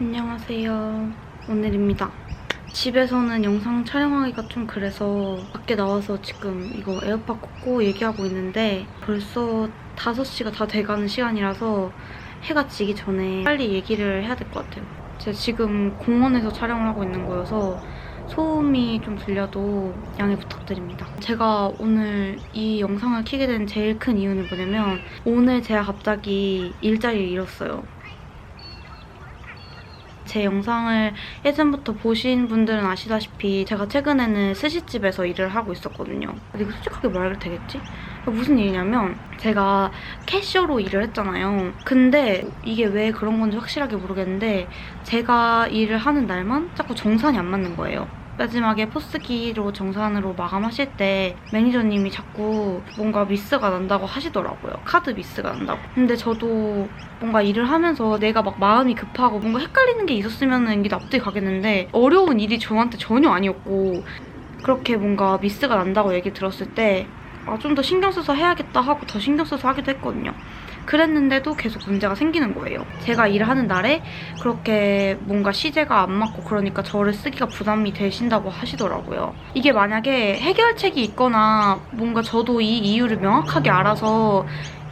안녕하세요. 오늘입니다. 집에서는 영상 촬영하기가 좀 그래서 밖에 나와서 지금 이거 에어팟 꽂고 얘기하고 있는데 벌써 5시가 다 돼가는 시간이라서 해가 지기 전에 빨리 얘기를 해야 될 것 같아요. 제가 지금 공원에서 촬영을 하고 있는 거여서 소음이 좀 들려도 양해 부탁드립니다. 제가 오늘 이 영상을 켜게 된 제일 큰 이유는 뭐냐면 오늘 제가 갑자기 일자리를 잃었어요. 제 영상을 예전부터 보신 분들은 아시다시피 제가 최근에는 스시집에서 일을 하고 있었거든요. 이거 솔직하게 말해도 되겠지? 무슨 일이냐면 제가 캐셔로 일을 했잖아요. 근데 이게 왜 그런 건지 확실하게 모르겠는데 제가 일을 하는 날만 자꾸 정산이 안 맞는 거예요. 마지막에 포스기로 정산으로 마감하실 때 매니저님이 자꾸 뭔가 미스가 난다고 하시더라고요. 카드 미스가 난다고. 근데 저도 뭔가 일을 하면서 내가 막 마음이 급하고 뭔가 헷갈리는 게 있었으면 이게 납득이 가겠는데 어려운 일이 저한테 전혀 아니었고 그렇게 뭔가 미스가 난다고 얘기 들었을 때 아, 좀 더 신경 써서 해야겠다 하고 더 신경 써서 하기도 했거든요. 그랬는데도 계속 문제가 생기는 거예요. 제가 일을 하는 날에 그렇게 뭔가 시제가 안 맞고 그러니까 저를 쓰기가 부담이 되신다고 하시더라고요. 이게 만약에 해결책이 있거나 뭔가 저도 이 이유를 명확하게 알아서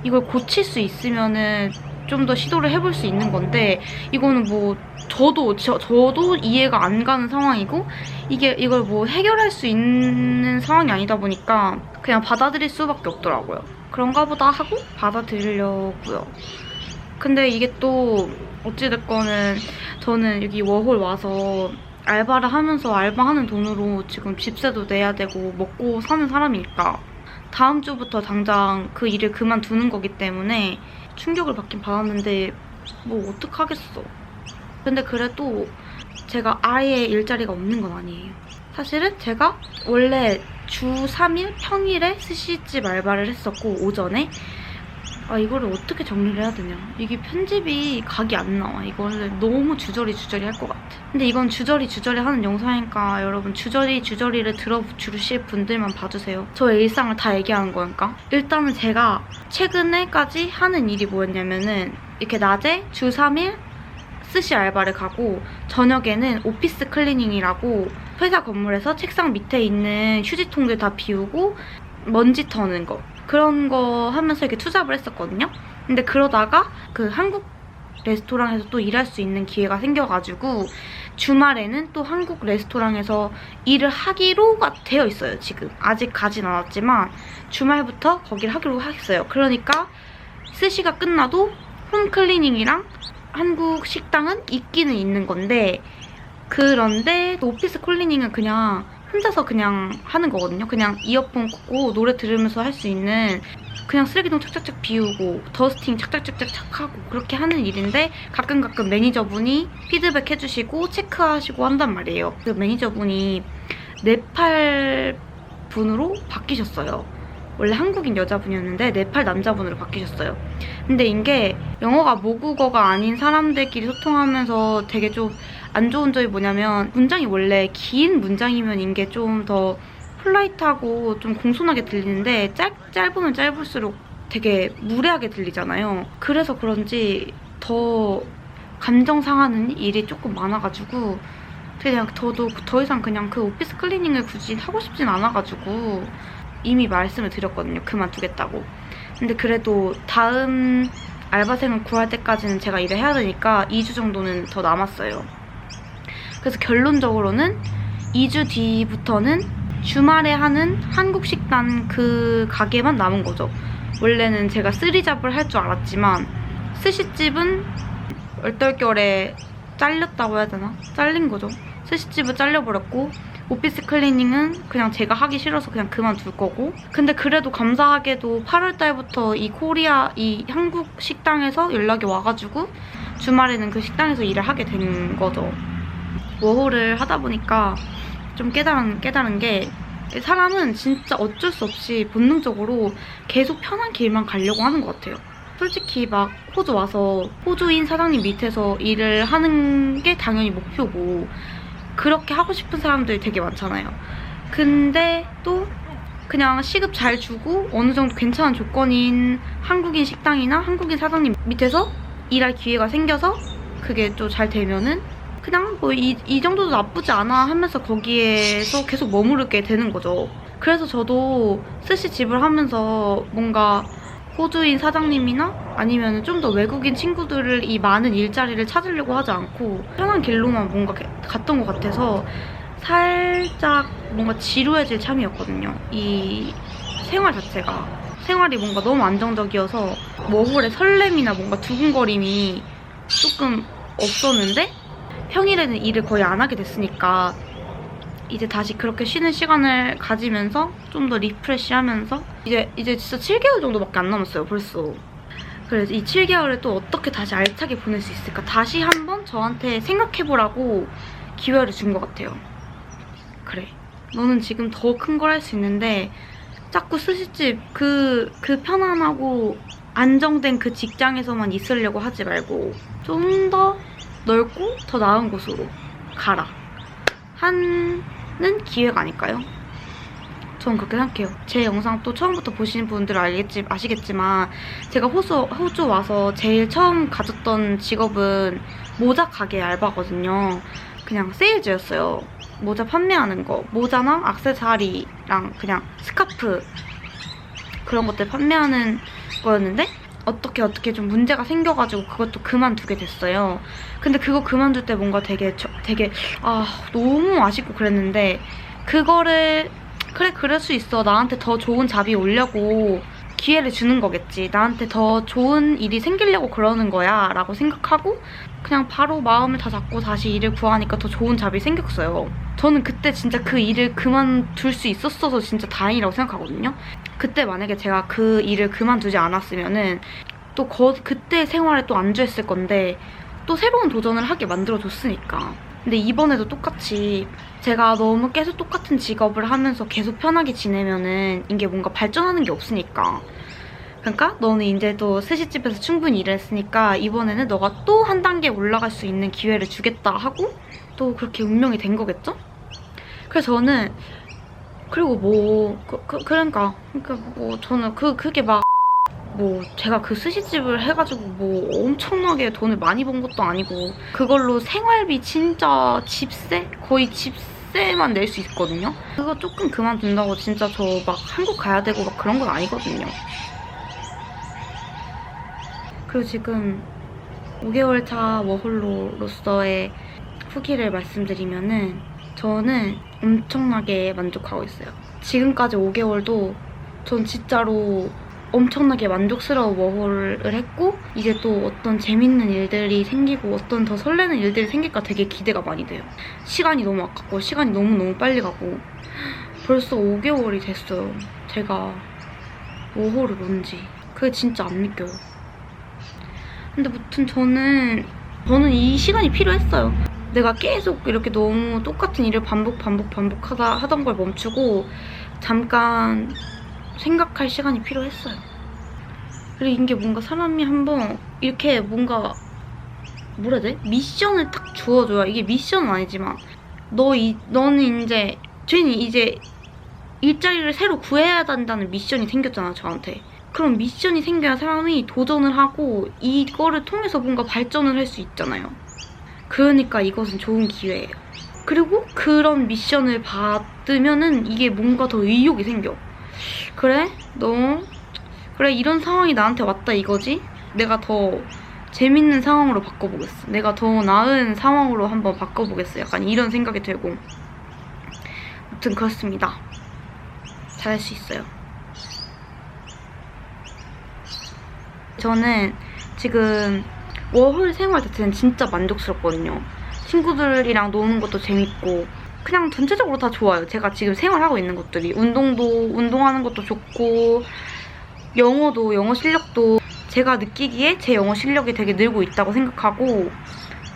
이걸 고칠 수 있으면은 좀 더 시도를 해볼 수 있는 건데 이거는 뭐 저도 저, 저도 이해가 안 가는 상황이고 이게 이걸 뭐 해결할 수 있는 상황이 아니다 보니까 그냥 받아들일 수밖에 없더라고요. 그런가 보다 하고 받아들이려고요. 근데 이게 또 어찌됐거는 저는 여기 워홀 와서 알바를 하면서 알바하는 돈으로 지금 집세도 내야 되고 먹고 사는 사람이니까 다음 주부터 당장 그 일을 그만두는 거기 때문에 충격을 받긴 받았는데 뭐 어떡하겠어. 근데 그래도 제가 아예 일자리가 없는 건 아니에요. 사실은 제가 원래 주 3일 평일에 스시집 알바를 했었고 오전에 아 이거를 어떻게 정리를 해야 되냐? 이게 편집이 각이 안 나와. 이거를 너무 주저리 주저리 할 것 같아. 근데 이건 주저리 주저리 하는 영상이니까 여러분 주저리 주저리를 들어주실 분들만 봐주세요. 저의 일상을 다 얘기하는 거니까. 일단은 제가 최근에까지 하는 일이 뭐였냐면은 이렇게 낮에 주 3일 스시 알바를 가고 저녁에는 오피스 클리닝이라고 회사 건물에서 책상 밑에 있는 휴지통들 다 비우고 먼지 터는 거 그런 거 하면서 이렇게 투잡을 했었거든요. 근데 그러다가 그 한국 레스토랑에서 또 일할 수 있는 기회가 생겨가지고 주말에는 또 한국 레스토랑에서 일을 하기로가 되어 있어요, 지금. 아직 가진 않았지만 주말부터 거기를 하기로 하겠어요. 그러니까 스시가 끝나도 홈클리닝이랑 한국 식당은 있기는 있는 건데 그런데 오피스 클리닝은 그냥 혼자서 그냥 하는 거거든요. 그냥 이어폰 꽂고 노래 들으면서 할 수 있는 그냥 쓰레기통 착착착 비우고 더스팅 착착착착착 하고 그렇게 하는 일인데 가끔 가끔 매니저분이 피드백 해주시고 체크하시고 한단 말이에요. 그 매니저분이 네팔 분으로 바뀌셨어요. 원래 한국인 여자분이었는데 네팔 남자분으로 바뀌셨어요. 근데 이게 영어가 모국어가 아닌 사람들끼리 소통하면서 되게 좀 안 좋은 점이 뭐냐면 문장이 원래 긴 문장이면 이게 좀더 폴라이트하고 좀 공손하게 들리는데 짧, 짧으면 짧을수록 되게 무례하게 들리잖아요. 그래서 그런지 더 감정 상하는 일이 조금 많아가지고 그냥 저도 더 이상 그냥 그 오피스 클리닝을 굳이 하고 싶진 않아가지고 이미 말씀을 드렸거든요. 그만두겠다고. 근데 그래도 다음 알바생을 구할 때까지는 제가 일을 해야 되니까 2주 정도는 더 남았어요. 그래서 결론적으로는 2주 뒤부터는 주말에 하는 한국 식단 그 가게만 남은 거죠. 원래는 제가 쓰리잡을 할 줄 알았지만 스시집은 얼떨결에 잘렸다고 해야 되나? 잘린 거죠. 스시집은 잘려버렸고 오피스 클리닝은 그냥 제가 하기 싫어서 그냥 그만둘 거고 근데 그래도 감사하게도 8월 달부터 이 코리아 이 한국 식당에서 연락이 와가지고 주말에는 그 식당에서 일을 하게 된 거죠. 워홀을 하다 보니까 좀 깨달은, 깨달은 게 사람은 진짜 어쩔 수 없이 본능적으로 계속 편한 길만 가려고 하는 것 같아요. 솔직히 막 호주 와서 호주인 사장님 밑에서 일을 하는 게 당연히 목표고 그렇게 하고 싶은 사람들이 되게 많잖아요. 근데 또 그냥 시급 잘 주고 어느 정도 괜찮은 조건인 한국인 식당이나 한국인 사장님 밑에서 일할 기회가 생겨서 그게 또 잘 되면은 그냥 뭐 이 이 정도도 나쁘지 않아 하면서 거기에서 계속 머무르게 되는 거죠. 그래서 저도 스시 집을 하면서 뭔가 호주인 사장님이나 아니면 좀 더 외국인 친구들을 이 많은 일자리를 찾으려고 하지 않고 편한 길로만 뭔가 게- 갔던 것 같아서 살짝 뭔가 지루해질 참이었거든요. 이 생활 자체가. 생활이 뭔가 너무 안정적이어서 워홀의 설렘이나 뭔가 두근거림이 조금 없었는데 평일에는 일을 거의 안 하게 됐으니까 이제 다시 그렇게 쉬는 시간을 가지면서 좀 더 리프레시하면서 이제 이제 진짜 7개월 정도밖에 안 남았어요 벌써. 그래서 이 7개월을 또 어떻게 다시 알차게 보낼 수 있을까 다시 한번 저한테 생각해보라고 기회를 준 것 같아요. 그래. 너는 지금 더 큰 걸 할 수 있는데 자꾸 스시집 그, 그 편안하고 안정된 그 직장에서만 있으려고 하지 말고 좀더 넓고 더 나은 곳으로 가라. 하는 기회가 아닐까요? 저는 그렇게 생각해요. 제 영상 또 처음부터 보시는 분들은 알겠지, 아시겠지만 제가 호주, 호주 와서 제일 처음 가졌던 직업은 모자 가게 알바거든요. 그냥 세일즈였어요. 모자 판매하는 거. 모자나 악세사리랑 그냥 스카프 그런 것들 판매하는 거였는데 어떻게 어떻게 좀 문제가 생겨가지고 그것도 그만두게 됐어요. 근데 그거 그만둘 때 뭔가 되게 저- 되게 아 너무 아쉽고 그랬는데 그거를 그래 그럴 수 있어. 나한테 더 좋은 잡이 오려고 기회를 주는 거겠지. 나한테 더 좋은 일이 생기려고 그러는 거야 라고 생각하고 그냥 바로 마음을 다 잡고 다시 일을 구하니까 더 좋은 잡이 생겼어요. 저는 그때 진짜 그 일을 그만둘 수 있었어서 진짜 다행이라고 생각하거든요 그때 만약에 제가 그 일을 그만두지 않았으면은 또 거, 그때 생활에 또 안주했을 건데 또 새로운 도전을 하게 만들어줬으니까. 근데 이번에도 똑같이 제가 너무 계속 똑같은 직업을 하면서 계속 편하게 지내면은 이게 뭔가 발전하는 게 없으니까. 그러니까 너는 이제 또 스시집에서 충분히 일했으니까 이번에는 너가 또 한 단계 올라갈 수 있는 기회를 주겠다 하고 또 그렇게 운명이 된 거겠죠? 그래서 저는 그리고 뭐 그, 그, 그러니까 그러니까 뭐 저는 그 그게 막 뭐 제가 그 스시집을 해가지고 뭐 엄청나게 돈을 많이 번 것도 아니고 그걸로 생활비 진짜 집세 거의 집세만 낼 수 있거든요. 그거 조금 그만둔다고 진짜 저 막 한국 가야 되고 막 그런 건 아니거든요. 그리고 지금 5개월 차 워홀로로서의 후기를 말씀드리면은 저는 엄청나게 만족하고 있어요. 지금까지 5개월도 전 진짜로 엄청나게 만족스러운 워홀을 했고 이제 또 어떤 재밌는 일들이 생기고 어떤 더 설레는 일들이 생길까 되게 기대가 많이 돼요. 시간이 너무 아깝고 시간이 너무너무 빨리 가고 벌써 5개월이 됐어요. 제가 워홀을 온지 그게 진짜 안 믿겨요. 근데 무튼 저는 저는 이 시간이 필요했어요. 내가 계속 이렇게 너무 똑같은 일을 반복 반복 반복하다 하던 걸 멈추고 잠깐 생각할 시간이 필요했어요. 그리고 이게 뭔가 사람이 한번 이렇게 뭔가 뭐라 해야 돼? 미션을 딱 주어줘야 이게 미션은 아니지만 너 이 너는 이제 쟤는 이제 일자리를 새로 구해야 된다는 미션이 생겼잖아 저한테. 그럼 미션이 생겨야 사람이 도전을 하고 이거를 통해서 뭔가 발전을 할 수 있잖아요. 그러니까 이것은 좋은 기회예요. 그리고 그런 미션을 받으면은 이게 뭔가 더 의욕이 생겨. 그래? 너 그래 이런 상황이 나한테 왔다 이거지? 내가 더 재밌는 상황으로 바꿔보겠어. 내가 더 나은 상황으로 한번 바꿔보겠어. 약간 이런 생각이 들고. 아무튼 그렇습니다. 잘할 수 있어요. 저는 지금 워홀 생활 자체는 진짜 만족스럽거든요. 친구들이랑 노는 것도 재밌고 그냥 전체적으로 다 좋아요. 제가 지금 생활하고 있는 것들이 운동도 운동하는 것도 좋고 영어도 영어 실력도 제가 느끼기에 제 영어 실력이 되게 늘고 있다고 생각하고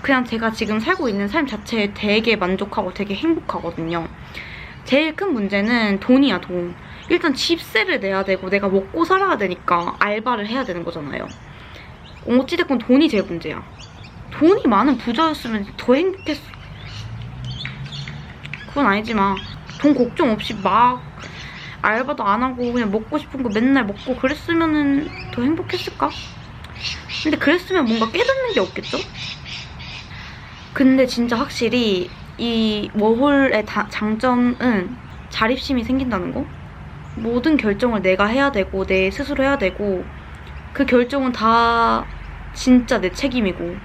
그냥 제가 지금 살고 있는 삶 자체에 되게 만족하고 되게 행복하거든요. 제일 큰 문제는 돈이야 돈. 일단 집세를 내야 되고 내가 먹고 살아야 되니까 알바를 해야 되는 거잖아요. 어찌됐건 돈이 제일 문제야. 돈이 많은 부자였으면 더 행복했어. 그건 아니지만 돈 걱정 없이 막 알바도 안 하고 그냥 먹고 싶은 거 맨날 먹고 그랬으면은 더 행복했을까? 근데 그랬으면 뭔가 깨닫는 게 없겠죠? 근데 진짜 확실히 이 워홀의 다- 장점은 자립심이 생긴다는 거? 모든 결정을 내가 해야 되고 내 스스로 해야 되고 그 결정은 다 진짜 내 책임이고.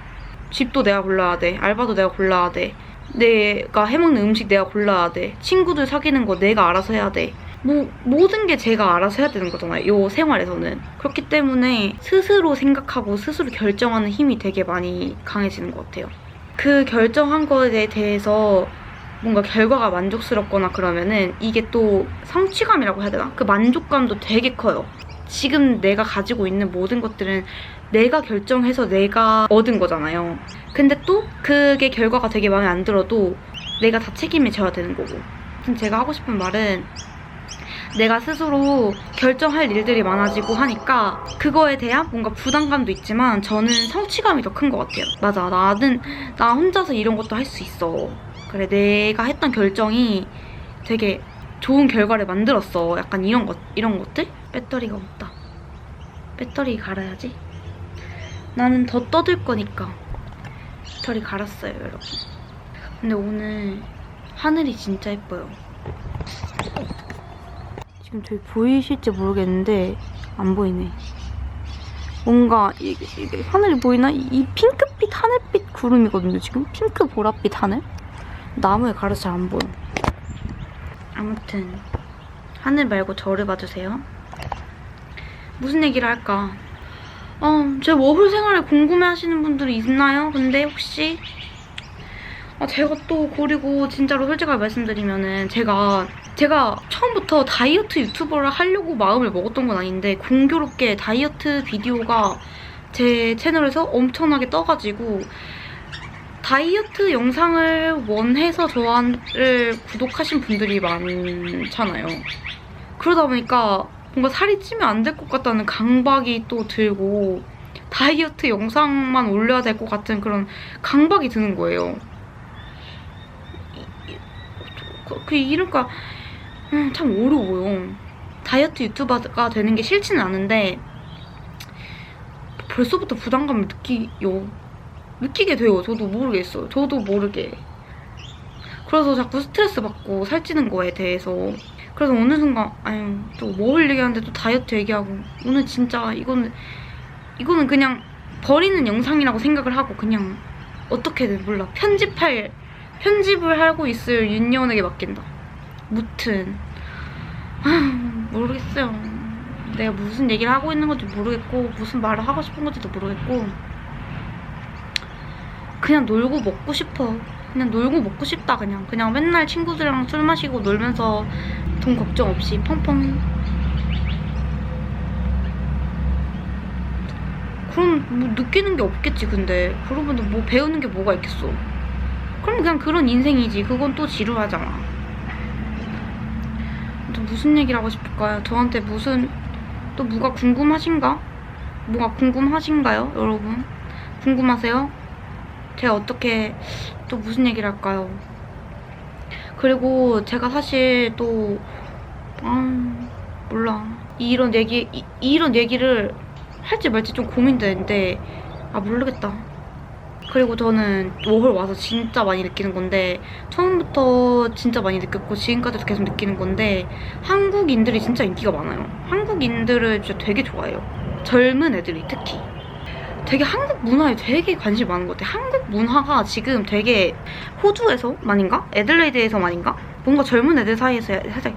집도 내가 골라야 돼. 알바도 내가 골라야 돼. 내가 해먹는 음식 내가 골라야 돼. 친구들 사귀는 거 내가 알아서 해야 돼. 뭐, 모든 게 제가 알아서 해야 되는 거잖아요 요 생활에서는. 그렇기 때문에 스스로 생각하고 스스로 결정하는 힘이 되게 많이 강해지는 것 같아요. 그 결정한 거에 대해서 뭔가 결과가 만족스럽거나 그러면은 이게 또 성취감이라고 해야 되나? 그 만족감도 되게 커요. 지금 내가 가지고 있는 모든 것들은 내가 결정해서 내가 얻은 거잖아요. 근데 또 그게 결과가 되게 마음에 안 들어도 내가 다 책임을 져야 되는 거고. 제가 하고 싶은 말은 내가 스스로 결정할 일들이 많아지고 하니까 그거에 대한 뭔가 부담감도 있지만 저는 성취감이 더 큰 것 같아요. 맞아. 나는 나 혼자서 이런 것도 할 수 있어. 그래 내가 했던 결정이 되게 좋은 결과를 만들었어. 약간 이런 것 이런 것들? 배터리가 없다. 배터리 갈아야지. 나는 더 떠들 거니까. 배터리 갈았어요, 여러분. 근데 오늘 하늘이 진짜 예뻐요. 지금 저기 보이실지 모르겠는데 안 보이네. 뭔가 이게, 이게 하늘이 보이나? 이, 이 핑크빛 하늘빛 구름이거든요. 지금 핑크 보랏빛 하늘. 나무에 가려서 잘 안 보여. 아무튼 하늘 말고 저를 봐주세요. 무슨 얘기를 할까? 어, 제 워홀 생활을 궁금해하시는 분들이 있나요? 근데 혹시 아, 제가 또 그리고 진짜로 솔직하게 말씀드리면은 제가 제가 처음부터 다이어트 유튜버를 하려고 마음을 먹었던 건 아닌데 공교롭게 다이어트 비디오가 제 채널에서 엄청나게 떠가지고 다이어트 영상을 원해서 저를 구독하신 분들이 많잖아요. 그러다 보니까 뭔가 살이 찌면 안 될 것 같다는 강박이 또 들고 다이어트 영상만 올려야 될 것 같은 그런 강박이 드는 거예요. 그, 그 이름가 음, 참 어려워요. 다이어트 유튜버가 되는 게 싫지는 않은데 벌써부터 부담감을 느끼요. 느끼게 돼요. 저도 모르겠어요. 저도 모르게. 그래서 자꾸 스트레스 받고 살찌는 거에 대해서. 그래서 어느 순간 아유 또뭘 얘기하는데 또 다이어트 얘기하고 오늘 진짜 이거는 이거는 그냥 버리는 영상이라고 생각을 하고 그냥 어떻게든 몰라 편집할 편집을 하고 있을 윤여원에게 맡긴다. 무튼 아, 모르겠어요. 내가 무슨 얘기를 하고 있는 건지 모르겠고 무슨 말을 하고 싶은 건지도 모르겠고 그냥 놀고 먹고 싶어. 그냥 놀고 먹고 싶다 그냥. 그냥 맨날 친구들이랑 술 마시고 놀면서 돈 걱정 없이 펑펑. 그럼 뭐 느끼는 게 없겠지 근데 그러면 뭐 배우는 게 뭐가 있겠어. 그럼 그냥 그런 인생이지. 그건 또 지루하잖아. 또 무슨 얘기를 하고 싶을까요? 저한테 무슨 또 뭐가 궁금하신가? 뭐가 궁금하신가요, 여러분? 궁금하세요? 제가 어떻게 또 무슨 얘기를 할까요? 그리고 제가 사실 또 아, 몰라 이런 얘기 이, 이런 얘기를 할지 말지 좀 고민되는데 아 모르겠다. 그리고 저는 워홀 와서 진짜 많이 느끼는 건데 처음부터 진짜 많이 느꼈고 지금까지도 계속 느끼는 건데 한국인들이 진짜 인기가 많아요. 한국인들을 진짜 되게 좋아해요. 젊은 애들이 특히. 되게 한국 문화에 되게 관심이 많은 것 같아요. 한국 문화가 지금 되게 호주에서만인가? 애들레이드에서만인가? 뭔가 젊은 애들 사이에서 살짝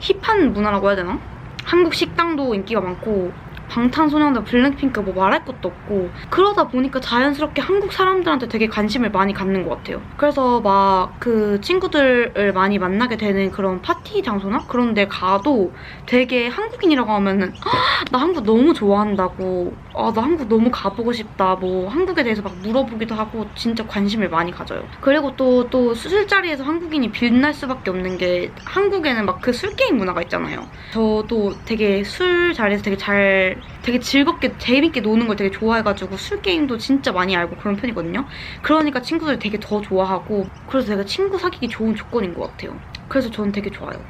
힙한 문화라고 해야 되나? 한국 식당도 인기가 많고 방탄소년단 블랙핑크 뭐 말할 것도 없고 그러다 보니까 자연스럽게 한국 사람들한테 되게 관심을 많이 갖는 것 같아요. 그래서 막 그 친구들을 많이 만나게 되는 그런 파티 장소나 그런 데 가도 되게 한국인이라고 하면은 "헉, 나 한국 너무 좋아한다고 아 나 한국 너무 가보고 싶다 뭐 한국에 대해서 막 물어보기도 하고 진짜 관심을 많이 가져요. 그리고 또 또 술자리에서 한국인이 빛날 수밖에 없는 게 한국에는 막 그 술게임 문화가 있잖아요. 저도 되게 술 자리에서 되게 잘 되게 즐겁게 재밌게 노는 걸 되게 좋아해가지고 술 게임도 진짜 많이 알고 그런 편이거든요. 그러니까 친구들 되게 더 좋아하고 그래서 제가 친구 사귀기 좋은 조건인 것 같아요. 그래서 저는 되게 좋아요.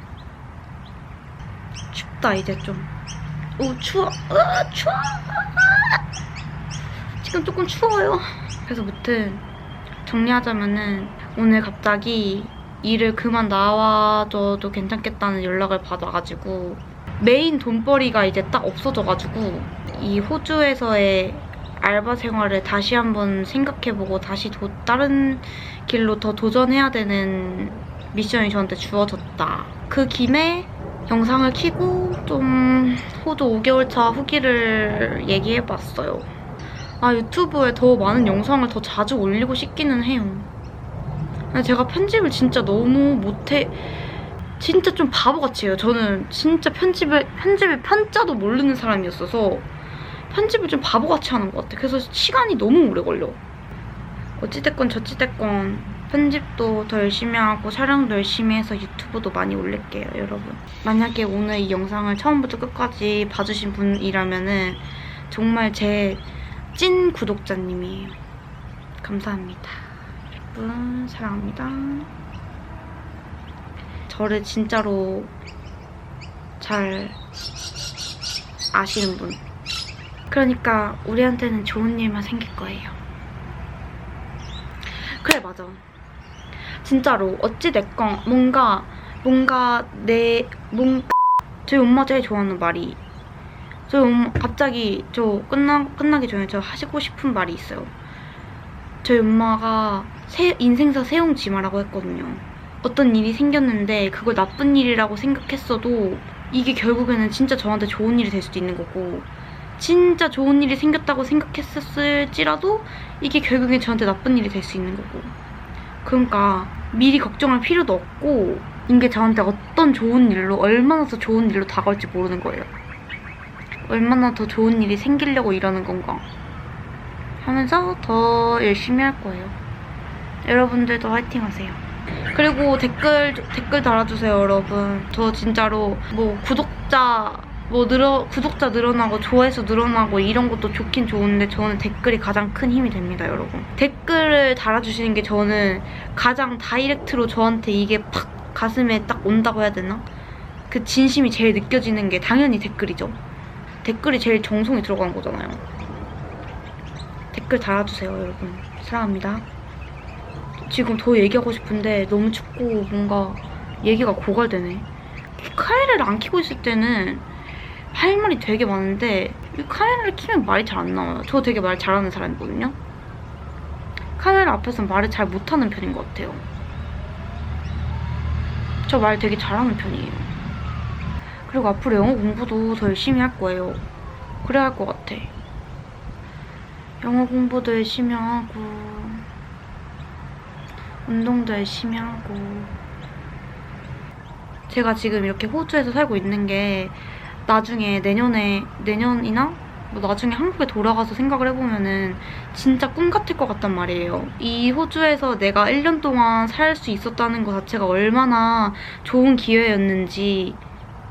춥다 이제 좀. 오 추워. 으 추워. 지금 조금 추워요. 그래서 무튼 정리하자면은 오늘 갑자기 일을 그만 나와줘도 괜찮겠다는 연락을 받아가지고 메인 돈벌이가 이제 딱 없어져가지고 이 호주에서의 알바 생활을 다시 한번 생각해보고 다시 도- 다른 길로 더 도전해야 되는 미션이 저한테 주어졌다. 그 김에 영상을 키고 좀 호주 5개월 차 후기를 얘기해봤어요. 아 유튜브에 더 많은 영상을 더 자주 올리고 싶기는 해요. 제가 편집을 진짜 너무 못해. 진짜 좀 바보같이 해요. 저는 진짜 편집을 편집의 편자도 모르는 사람이었어서 편집을 좀 바보같이 하는 것 같아. 그래서 시간이 너무 오래 걸려. 어찌됐건 저찌됐건 편집도 더 열심히 하고 촬영도 열심히 해서 유튜브도 많이 올릴게요, 여러분. 만약에 오늘 이 영상을 처음부터 끝까지 봐주신 분이라면은 정말 제 찐 구독자님이에요. 감사합니다. 여러분, 사랑합니다. 저를 진짜로 잘 아시는 분. 그러니까 우리한테는 좋은 일만 생길 거예요. 그래 맞아. 진짜로 어찌됐건 뭔가 뭔가 내뭔 저희 엄마 제일 좋아하는 말이 저희 엄마 갑자기 저 끝나 끝나기 전에 저 하시고 싶은 말이 있어요. 저희 엄마가 세, 인생사 세옹지마라고 했거든요. 어떤 일이 생겼는데 그걸 나쁜 일이라고 생각했어도 이게 결국에는 진짜 저한테 좋은 일이 될 수도 있는 거고 진짜 좋은 일이 생겼다고 생각했었을지라도 이게 결국엔 저한테 나쁜 일이 될 수 있는 거고 그러니까 미리 걱정할 필요도 없고 이게 저한테 어떤 좋은 일로 얼마나 더 좋은 일로 다가올지 모르는 거예요. 얼마나 더 좋은 일이 생기려고 이러는 건가 하면서 더 열심히 할 거예요. 여러분들도 화이팅 하세요. 그리고 댓글 댓글 달아주세요 여러분. 저 진짜로 뭐 구독자 뭐 늘어 구독자 늘어나고 조회수 늘어나고 이런 것도 좋긴 좋은데 저는 댓글이 가장 큰 힘이 됩니다 여러분. 댓글을 달아주시는 게 저는 가장 다이렉트로 저한테 이게 팍 가슴에 딱 온다고 해야 되나? 그 진심이 제일 느껴지는 게 당연히 댓글이죠. 댓글이 제일 정성이 들어간 거잖아요. 댓글 달아주세요 여러분. 사랑합니다. 지금 더 얘기하고 싶은데 너무 춥고 뭔가 얘기가 고갈되네. 카메라를 안 켜고 있을 때는 할 말이 되게 많은데 이 카메라를 켜면 말이 잘 안 나와요. 저 되게 말 잘하는 사람이거든요. 카메라 앞에서 말을 잘 못하는 편인 것 같아요. 저 말 되게 잘하는 편이에요. 그리고 앞으로 영어 공부도 더 열심히 할 거예요. 그래야 할 것 같아. 영어 공부도 열심히 하고 운동도 열심히 하고 제가 지금 이렇게 호주에서 살고 있는 게 나중에 내년에 내년이나 뭐 나중에 한국에 돌아가서 생각을 해보면은 진짜 꿈 같을 것 같단 말이에요. 이 호주에서 내가 1년 동안 살 수 있었다는 것 자체가 얼마나 좋은 기회였는지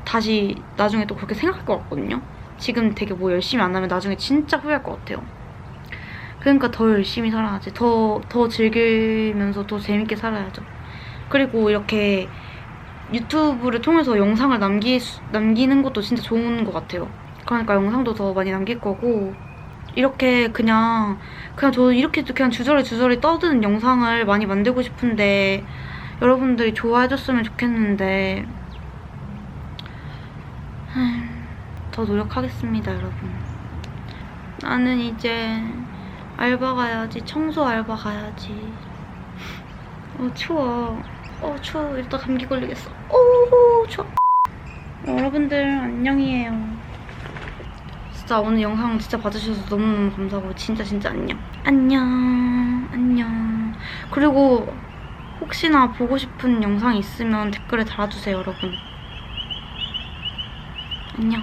다시 나중에 또 그렇게 생각할 것 같거든요. 지금 되게 뭐 열심히 안 하면 나중에 진짜 후회할 것 같아요. 그러니까 더 열심히 살아야지. 더, 더 즐기면서 더 재밌게 살아야죠. 그리고 이렇게 유튜브를 통해서 영상을 남기, 남기는 것도 진짜 좋은 것 같아요. 그러니까 영상도 더 많이 남길 거고, 이렇게 그냥, 그냥 저 이렇게 그냥 주저리 주저리 떠드는 영상을 많이 만들고 싶은데, 여러분들이 좋아해줬으면 좋겠는데, 흠, 더 노력하겠습니다, 여러분. 나는 이제 알바 가야지, 청소 알바 가야지. 어, 추워. 어 추워 이러다 감기 걸리겠어. 오 추워 어, 여러분들 안녕이에요. 진짜 오늘 영상 진짜 봐주셔서 너무너무 감사하고 진짜 진짜 안녕. 안녕 안녕. 그리고 혹시나 보고 싶은 영상 있으면 댓글에 달아주세요 여러분. 안녕